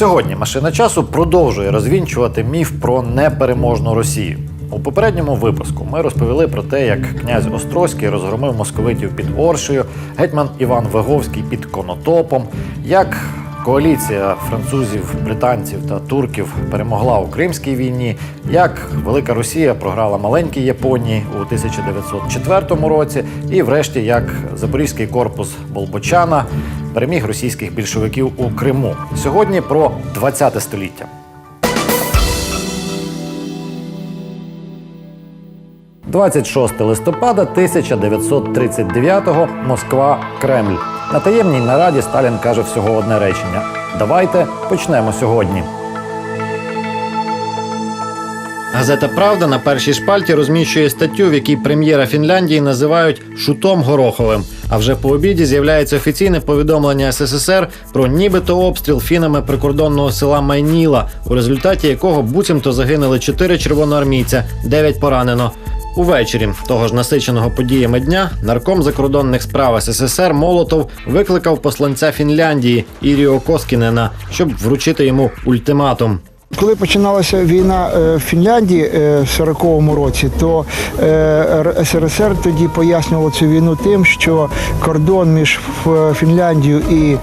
Сьогодні машина часу продовжує розвінчувати міф про непереможну Росію. У попередньому випуску ми розповіли про те, як князь Острозький розгромив московитів під Оршею, гетьман Іван Виговський під Конотопом, як коаліція французів, британців та турків перемогла у Кримській війні, як Велика Росія програла маленькій Японії у 1904 році, і врешті як Запорізький корпус Болбочана переміг російських більшовиків у Криму. Сьогодні про 20 століття. «26 листопада 1939-го Москва, Кремль. На таємній нараді Сталін каже всього одне речення: Давайте почнемо сьогодні. Газета Правда на першій шпальті розміщує статтю, в якій прем'єра Фінляндії називають шутом Гороховим. А вже по обіді з'являється офіційне повідомлення СССР про нібито обстріл фінами прикордонного села Майніла, у результаті якого буцімто загинули чотири червоноармійця, дев'ять поранено. Увечері того ж насиченого подіями дня нарком закордонних справ СССР Молотов викликав посланця Фінляндії Іріо Коскінена, щоб вручити йому ультиматум. Коли починалася війна е, в Фінляндії е, в 40-му році, то е, СРСР тоді пояснювало цю війну тим, що кордон між Фінляндією і,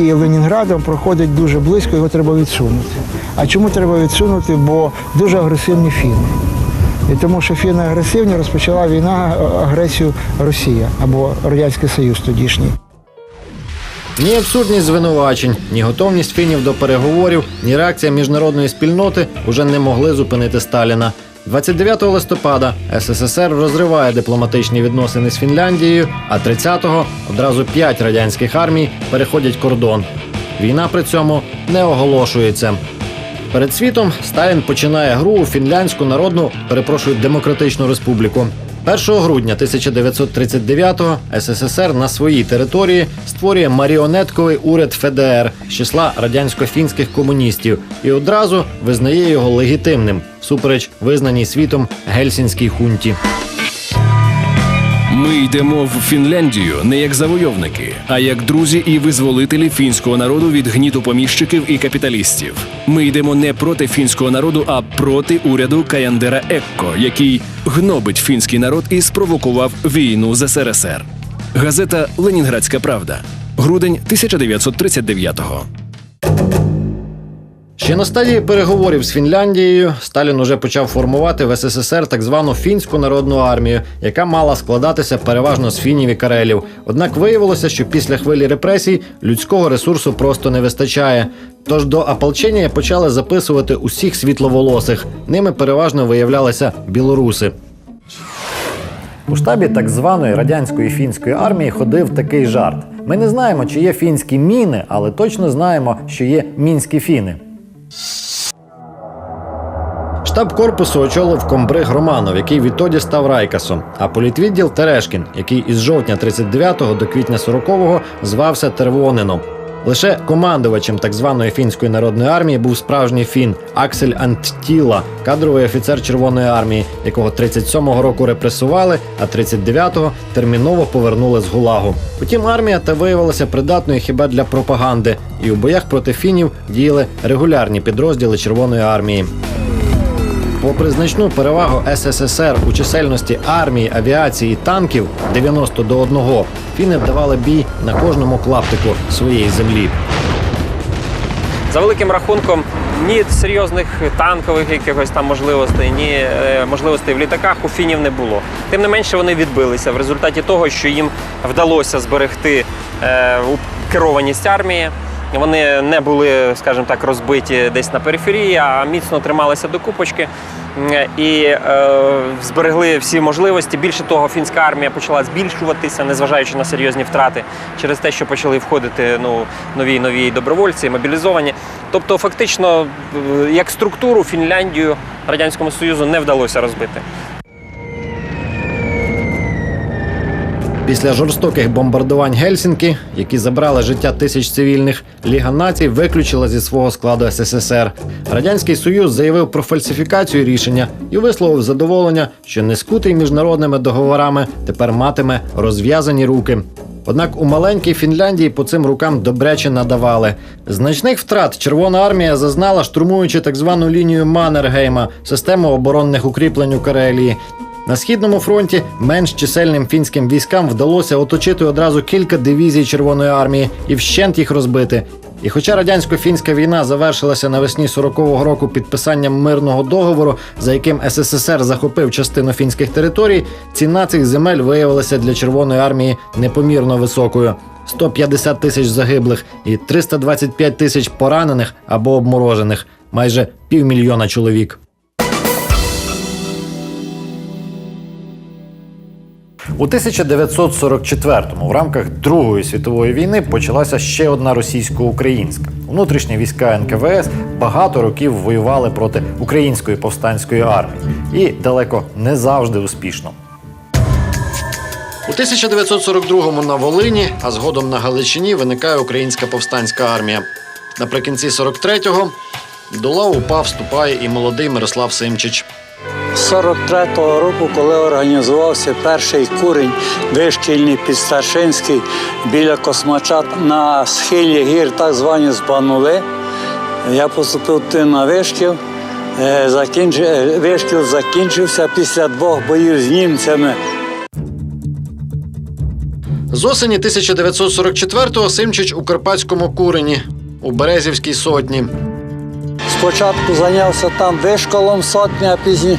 і Ленінградом проходить дуже близько, його треба відсунути. А чому треба відсунути? Бо дуже агресивні фіни. І тому, що фіни агресивні, розпочала війна агресію Росія або Радянський Союз тодішній. Ні абсурдність звинувачень, ні готовність фінів до переговорів, ні реакція міжнародної спільноти уже не могли зупинити Сталіна. 29 листопада СССР розриває дипломатичні відносини з Фінляндією, а 30-го одразу п'ять радянських армій переходять кордон. Війна при цьому не оголошується. Перед світом Сталін починає гру у Фінляндську народну, перепрошую, демократичну республіку. 1 грудня 1939-го СССР на своїй території створює маріонетковий уряд ФДР з числа радянсько-фінських комуністів і одразу визнає його легітимним всупереч визнаній світом гельсінській хунті. Ми йдемо в Фінляндію не як завойовники, а як друзі і визволителі фінського народу від гніту поміщиків і капіталістів. Ми йдемо не проти фінського народу, а проти уряду Каяндера Екко, який гнобить фінський народ і спровокував війну з СРСР. Газета Ленінградська Правда. Грудень 1939-го. Ще на стадії переговорів з Фінляндією Сталін уже почав формувати в СССР так звану фінську народну армію, яка мала складатися переважно з фінів і карелів. Однак виявилося, що після хвилі репресій людського ресурсу просто не вистачає. Тож до ополчення почали записувати усіх світловолосих. Ними переважно виявлялися білоруси. У штабі так званої радянської фінської армії ходив такий жарт. Ми не знаємо, чи є фінські міни, але точно знаємо, що є мінські фіни. Штаб корпусу очолив комбриг Романов, який відтоді став райкасом, а політвідділ Терешкін, який із жовтня 39-го до квітня 40-го звався Тервонином. Лише командувачем так званої фінської народної армії був справжній фін Аксель Анттіла, кадровий офіцер Червоної армії, якого 37-го року репресували, а 39-го терміново повернули з гулагу. Утім, армія та виявилася придатною хіба для пропаганди, і у боях проти фінів діяли регулярні підрозділи Червоної армії. Попри значну перевагу СССР у чисельності армії, авіації танків 90 до 1, фіни вдавали бій на кожному клаптику своєї землі. За великим рахунком, ні серйозних танкових якихось там можливостей, ні е, можливостей в літаках у фінів не було. Тим не менше вони відбилися в результаті того, що їм вдалося зберегти е, керованість армії. Вони не були, скажімо так, розбиті десь на периферії, а міцно трималися до купочки і е, зберегли всі можливості. Більше того, фінська армія почала збільшуватися, незважаючи на серйозні втрати, через те, що почали входити ну, нові нові добровольці, мобілізовані. Тобто, фактично, е, як структуру Фінляндію Радянському Союзу не вдалося розбити. Після жорстоких бомбардувань Гельсінки, які забрали життя тисяч цивільних, Ліга націй виключила зі свого складу СССР. Радянський Союз заявив про фальсифікацію рішення і висловив задоволення, що не скутий міжнародними договорами тепер матиме розв'язані руки. Однак у маленькій Фінляндії по цим рукам добряче надавали. Значних втрат Червона армія зазнала, штурмуючи так звану лінію Маннергейма, систему оборонних укріплень у Карелії. На східному фронті менш чисельним фінським військам вдалося оточити одразу кілька дивізій Червоної армії і вщент їх розбити. І хоча радянсько-фінська війна завершилася навесні 40-го року підписанням мирного договору, за яким СССР захопив частину фінських територій, ціна цих земель виявилася для Червоної армії непомірно високою. 150 тисяч загиблих і 325 тисяч поранених або обморожених, майже півмільйона чоловік. У 1944-му в рамках Другої світової війни почалася ще одна російсько-українська. Внутрішні війська НКВС багато років воювали проти української повстанської армії і далеко не завжди успішно. У 1942-му на Волині, а згодом на Галичині виникає українська повстанська армія. Наприкінці 43-го до лав УПА вступає і молодий Мирослав Симчич. З 43-го року, коли організувався перший курень вишкільний підстаршинський біля Космачат на схилі гір, так звані Збанули, я поступив туди на вишкіл. Е, закінч- е, Вишкіл закінчився після двох боїв з німцями. З осені 1944-го Симчич у Карпатському курені у Березівській сотні. Спочатку зайнявся там вишколом сотня, пізні,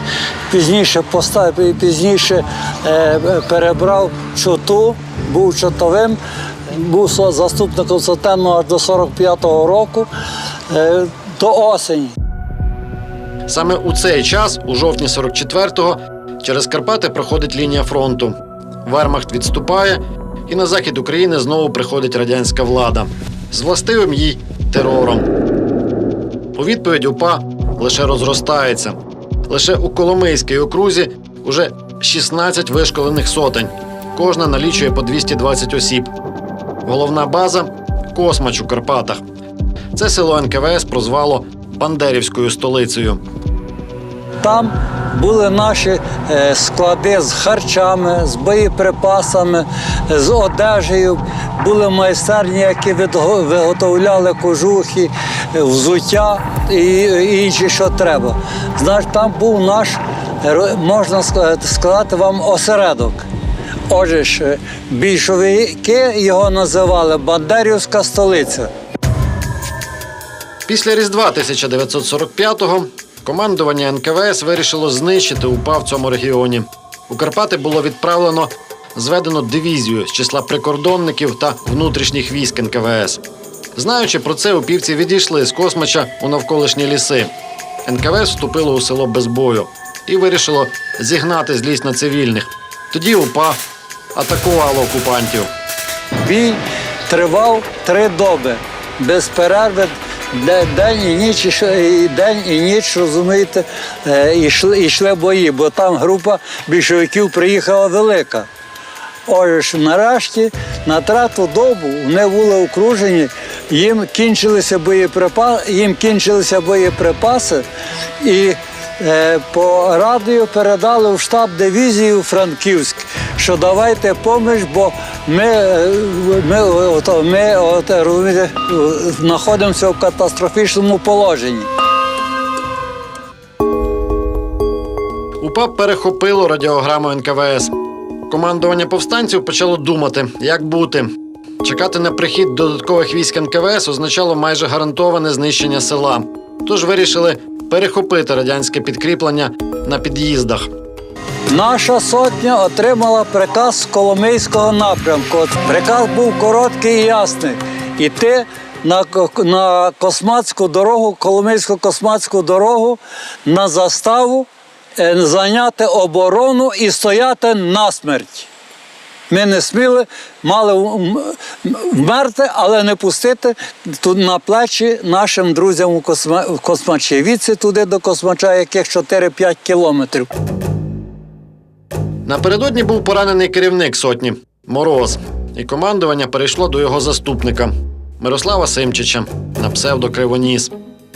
пізніше постав, пізніше е, перебрав чоту, був чотовим, був заступником сотенного аж до 45-го року, е, до осені. Саме у цей час, у жовтні 44-го, через Карпати проходить лінія фронту. Вермахт відступає, і на захід України знову приходить радянська влада з властивим їй терором. У відповідь УПА лише розростається. Лише у Коломийській окрузі уже 16 вишколених сотень. Кожна налічує по 220 осіб. Головна база Космач у Карпатах. Це село НКВС прозвало Бандерівською столицею. Там були наші е, склади з харчами, з боєприпасами, з одежею. Були майстерні, які виготовляли кожухи, е, взуття і і інше, що треба. Знаєш, там був наш, е, можна сказати- вам, осередок. Отже е, більшовики його називали Бандерівська столиця. Після Різдва 1945-го командування НКВС вирішило знищити УПА в цьому регіоні. У Карпати було відправлено зведено дивізію з числа прикордонників та внутрішніх військ НКВС. Знаючи про це, упівці відійшли з Космача у навколишні ліси. НКВС вступило у село без бою і вирішило зігнати злість на цивільних. Тоді УПА атакувало окупантів. Бій тривав три доби без перерви. Де- День і ніч, день і ніч, розумієте, е, йшли, йшли бої, бо там група більшовиків приїхала велика. Отже нарешті на трету добу вони були окружені, їм кінчилися боєприпаси, їм кінчилися боєприпаси, і е, по радіо передали в штаб дивізії у Франківськ, що давайте поміч, бо ми, ми, ото, ми от, розумієте, знаходимося в катастрофічному положенні. УПА перехопило радіограму НКВС. Командування повстанців почало думати, як бути. Чекати на прихід додаткових військ НКВС означало майже гарантоване знищення села. Тож вирішили перехопити радянське підкріплення на під'їздах. Наша сотня отримала приказ з Коломийського напрямку. Приказ був короткий і ясний. Іти на, на космацьку дорогу, Коломийсько-космацьку дорогу на заставу, е, зайняти оборону і стояти насмерть. Ми не сміли, мали вмерти, але не пустити тут на плечі нашим друзям у Косма- Космачі. Відси туди до Космача, яких 4-5 кілометрів. Напередодні був поранений керівник сотні Мороз, і командування перейшло до його заступника Мирослава Симчича на псевдо Кривоніс.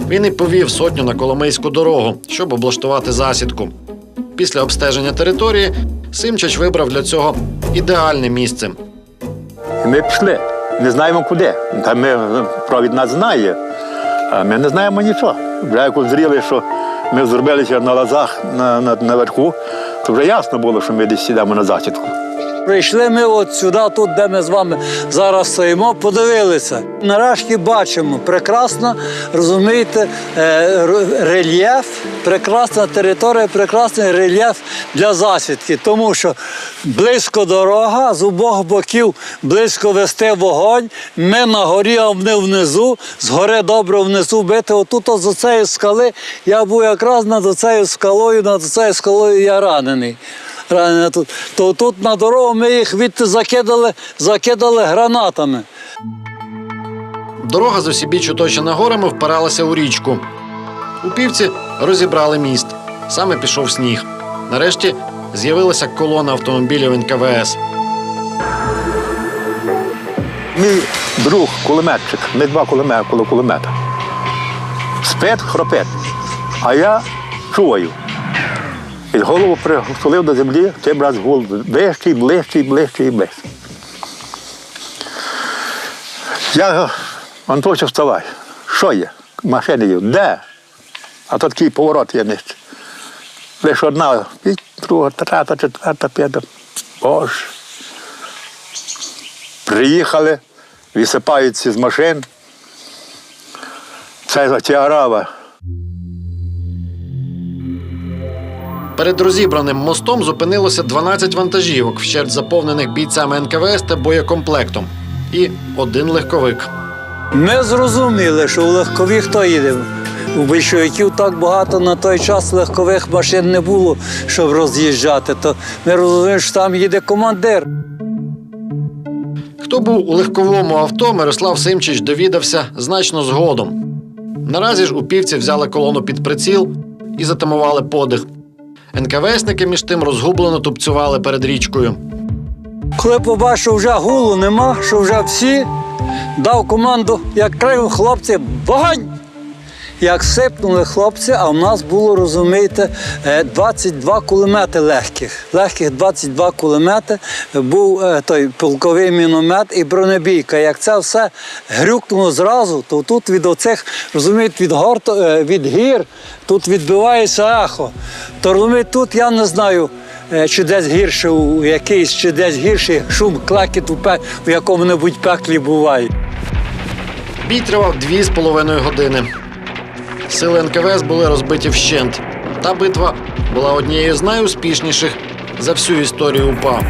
Він і повів сотню на Коломийську дорогу, щоб облаштувати засідку. Після обстеження території Симчич вибрав для цього ідеальне місце ми пішли. Не знаємо куди. Та ми провід нас знає, а ми не знаємо нічого. Вже як узріли, що ми зробилися на лазах на, на, наверху, то вже ясно було, що ми десь сідемо на засідку. Прийшли ми от сюди, тут, де ми з вами зараз стоїмо, подивилися. Нарешті бачимо прекрасно, розумієте, е, рельєф, прекрасна територія, прекрасний рельєф для засідки, тому що близько дорога, з обох боків близько вести вогонь. Ми на горі, а вони внизу, згори добре внизу бити. Отут от з цієї скали я був якраз над цією скалою, над цією скалою я ранений ранена тут. То тут на дорогу ми їх відти закидали, закидали гранатами. Дорога з усібіч оточена горами впиралася у річку. У півці розібрали міст. Саме пішов сніг. Нарешті з'явилася колона автомобілів НКВС. Мій друг кулеметчик, ми два кулемета коло кулемета. Спить, хропить. А я чую. І голову притулив до землі, тим раз гул ближчий, ближчий і ближчий. Я Антоша, вставай. Що є? Машини є. Де? А то такий поворот є нижче. Лише одна, і друга, трета, четверта, п'ята. Боже. Приїхали, висипаються з машин. Це тіарава. Перед розібраним мостом зупинилося 12 вантажівок, вщерть заповнених бійцями НКВС та боєкомплектом. І один легковик. Ми зрозуміли, що у легкові хто їде. У большевиків так багато на той час легкових машин не було, щоб роз'їжджати. То ми розуміємо, що там їде командир. Хто був у легковому авто, Мирослав Симчич довідався значно згодом. Наразі ж у півці взяли колону під приціл і затамували подих. НКВСники між тим розгублено тупцювали перед річкою. Коли побачив, що вже гулу нема, що вже всі, дав команду, як крив хлопці, вогонь! Як сипнули хлопці, а в нас було, розумієте, е, 22 кулемети легких. Легких 22 кулемети. Був е, той полковий міномет і бронебійка. Як це все грюкнуло зразу, то тут від оцих, розумієте, від, горто, е, від гір тут відбивається ехо. То розумієте, тут я не знаю. Е, чи десь гірше у якийсь, чи десь гірший шум, клекіт у, пе- в якому-небудь пеклі буває. Бій тривав дві з половиною години. Сили НКВС були розбиті вщент. Та битва була однією з найуспішніших за всю історію УПА.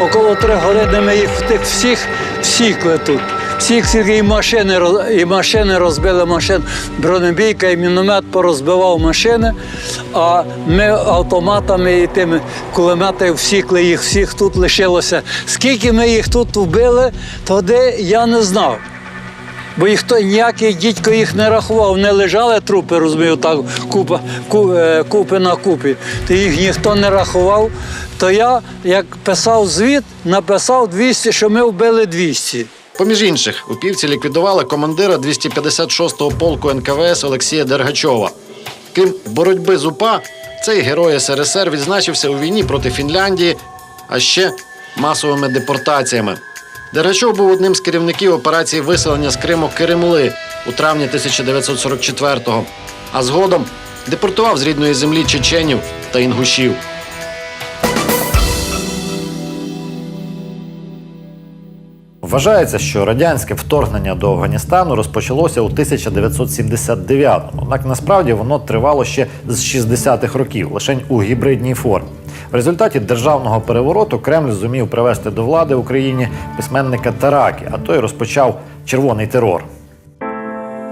Около три години ми їх тих всіх всікли тут. Всіх всіх і машини, і машини розбили машин. Бронебійка і міномет порозбивав машини, а ми автоматами і тими кулеметами всікли їх всіх тут лишилося. Скільки ми їх тут вбили, тоді я не знав. Бо їх то ніякий дідько їх не рахував, не лежали трупи, розумію, так купа, е, купи на купі. То їх ніхто не рахував. То я, як писав звіт, написав 200, що ми вбили 200. Поміж інших, у ліквідували командира 256-го полку НКВС Олексія Дергачова. Крім боротьби з УПА, цей герой СРСР відзначився у війні проти Фінляндії, а ще масовими депортаціями. Дергачов був одним з керівників операції виселення з Криму Киримли у травні 1944-го, а згодом депортував з рідної землі чеченів та інгушів. Вважається, що радянське вторгнення до Афганістану розпочалося у 1979-му. Однак насправді воно тривало ще з 60-х років, лише у гібридній формі. В результаті державного перевороту Кремль зумів привести до влади в Україні письменника Таракі, а той розпочав червоний терор.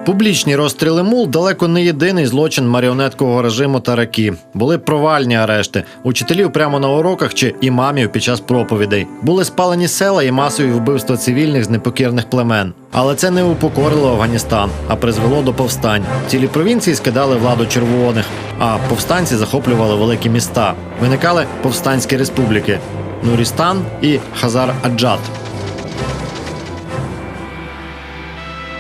Публічні розстріли мул далеко не єдиний злочин маріонеткового режиму Таракі. Були провальні арешти, учителів прямо на уроках чи імамів під час проповідей. Були спалені села і масові вбивства цивільних з непокірних племен. Але це не упокорило Афганістан, а призвело до повстань. Цілі провінції скидали владу червоних, а повстанці захоплювали великі міста. Виникали повстанські республіки Нурістан і Хазар-Аджат.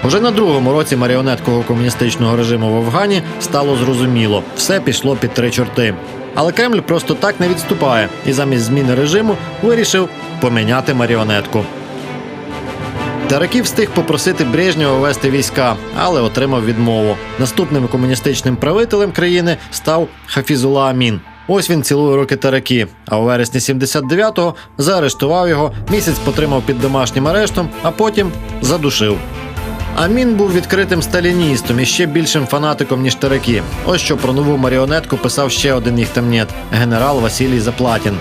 Уже на другому році маріонеткового комуністичного режиму в Афгані стало зрозуміло, все пішло під три чорти. Але Кремль просто так не відступає і замість зміни режиму вирішив поміняти маріонетку. Тараків встиг попросити Брежнєва вести війська, але отримав відмову. Наступним комуністичним правителем країни став Хафізула Амін. Ось він цілує руки Таракі. А у вересні 79-го заарештував його, місяць потримав під домашнім арештом, а потім задушив. Амін був відкритим сталіністом і ще більшим фанатиком, ніж Таракі. Ось що про нову маріонетку писав ще один їх темнєт – генерал Василій Заплатін.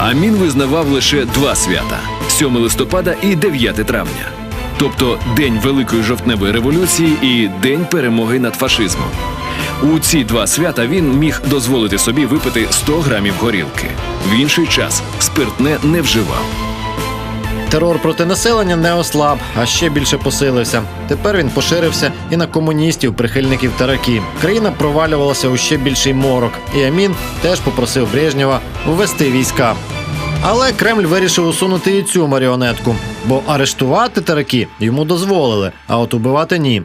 Амін визнавав лише два свята: 7 листопада і 9 травня. Тобто День Великої жовтневої революції і День перемоги над фашизмом. У ці два свята він міг дозволити собі випити 100 грамів горілки. В інший час спиртне не вживав. Терор проти населення не ослаб, а ще більше посилився. Тепер він поширився і на комуністів, прихильників Таракі. Країна провалювалася у ще більший морок, і Амін теж попросив Брежнєва ввести війська. Але Кремль вирішив усунути і цю маріонетку, бо арештувати Таракі йому дозволили, а от убивати ні.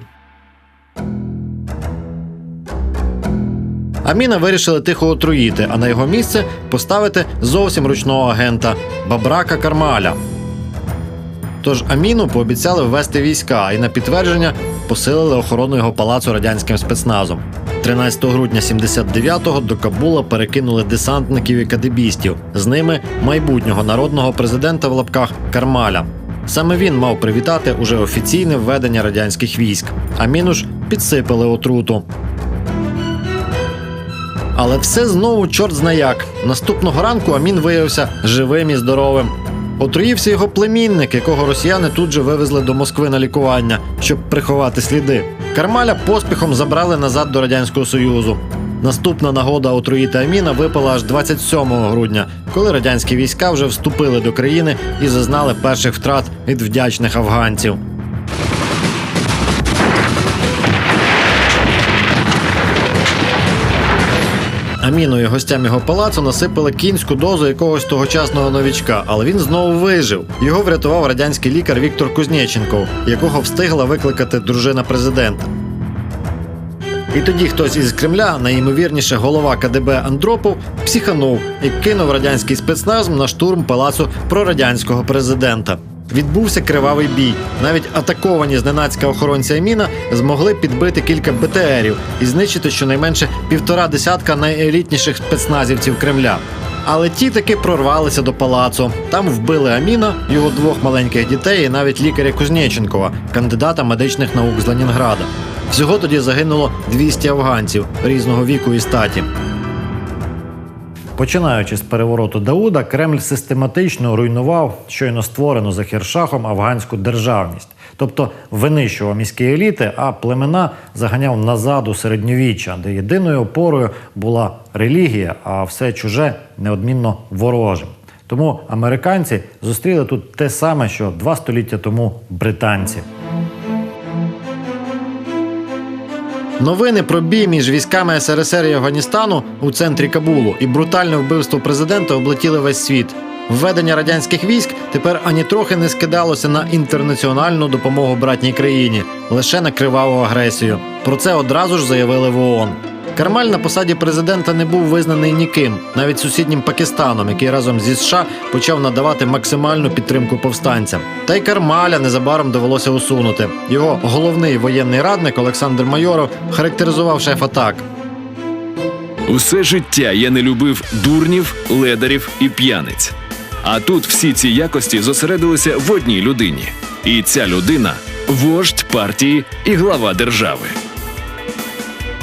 Аміна вирішили тихо отруїти, а на його місце поставити зовсім ручного агента Бабрака Кармаля. Тож Аміну пообіцяли ввести війська і на підтвердження посилили охорону його палацу радянським спецназом. 13 грудня 79-го до Кабула перекинули десантників і кадебістів, з ними майбутнього народного президента в лапках Кармаля. Саме він мав привітати уже офіційне введення радянських військ. Аміну ж підсипали отруту. Але все знову чорт зна як. Наступного ранку Амін виявився живим і здоровим. Отруївся його племінник, якого росіяни тут же вивезли до Москви на лікування, щоб приховати сліди. Кармаля поспіхом забрали назад до Радянського Союзу. Наступна нагода отруїти Аміна випала аж 27 грудня, коли радянські війська вже вступили до країни і зазнали перших втрат від вдячних афганців. Аміну і гостям його палацу насипали кінську дозу якогось тогочасного новічка, але він знову вижив. Його врятував радянський лікар Віктор Кузнєченков, якого встигла викликати дружина президента. І тоді хтось із Кремля, найімовірніше голова КДБ Андропов, психанув і кинув радянський спецназ на штурм палацу прорадянського президента. Відбувся кривавий бій. Навіть атаковані зненацька охоронці Аміна змогли підбити кілька БТРів і знищити щонайменше півтора десятка найелітніших спецназівців Кремля. Але ті таки прорвалися до палацу. Там вбили Аміна, його двох маленьких дітей і навіть лікаря Кузнєченкова, кандидата медичних наук з Ленінграда. Всього тоді загинуло 200 афганців різного віку і статі. Починаючи з перевороту Дауда, Кремль систематично руйнував щойно створену Захіршахом афганську державність, тобто винищував міські еліти, а племена заганяв назад у середньовіччя, де єдиною опорою була релігія, а все чуже неодмінно ворожим. Тому американці зустріли тут те саме, що два століття тому британці. Новини про бій між військами СРСР і Афганістану у центрі Кабулу і брутальне вбивство президента облетіли весь світ. Введення радянських військ тепер ані трохи не скидалося на інтернаціональну допомогу братній країні, лише на криваву агресію. Про це одразу ж заявили в ООН. Кармаль на посаді президента не був визнаний ніким, навіть сусіднім Пакистаном, який разом зі США почав надавати максимальну підтримку повстанцям. Та й Кармаля незабаром довелося усунути. Його головний воєнний радник Олександр Майоров характеризував шефа так: Усе життя я не любив дурнів, ледарів і п'яниць. А тут всі ці якості зосередилися в одній людині. І ця людина вождь партії і глава держави.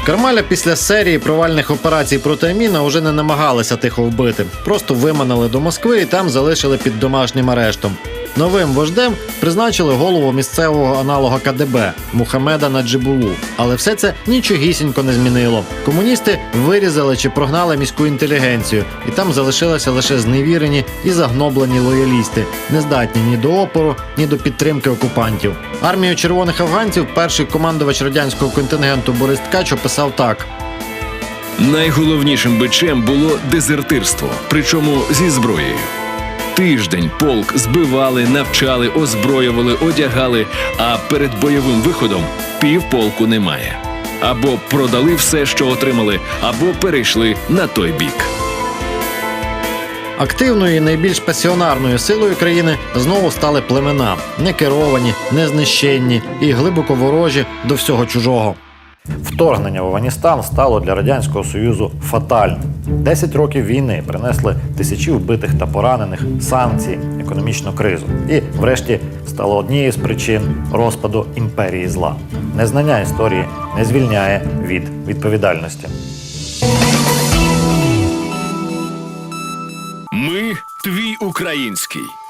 Кармаля після серії провальних операцій проти Аміна уже не намагалися тихо вбити, просто виманили до Москви і там залишили під домашнім арештом. Новим вождем призначили голову місцевого аналога КДБ Мухамеда Наджибулу. Але все це нічогісінько не змінило. Комуністи вирізали чи прогнали міську інтелігенцію, і там залишилися лише зневірені і загноблені лоялісти, не здатні ні до опору, ні до підтримки окупантів. Армію червоних афганців перший командувач радянського контингенту Борис Ткач описав так. Найголовнішим бичем було дезертирство, причому зі зброєю. Тиждень полк збивали, навчали, озброювали, одягали, а перед бойовим виходом півполку немає. Або продали все, що отримали, або перейшли на той бік. Активною і найбільш пасіонарною силою країни знову стали племена, не керовані, не знищенні і глибоко ворожі до всього чужого. Вторгнення в Афганістан стало для радянського союзу фатальним. Десять років війни принесли тисячі вбитих та поранених, санкції, економічну кризу. І, врешті, стало однією з причин розпаду імперії зла. Незнання історії не звільняє від відповідальності. Ми твій український.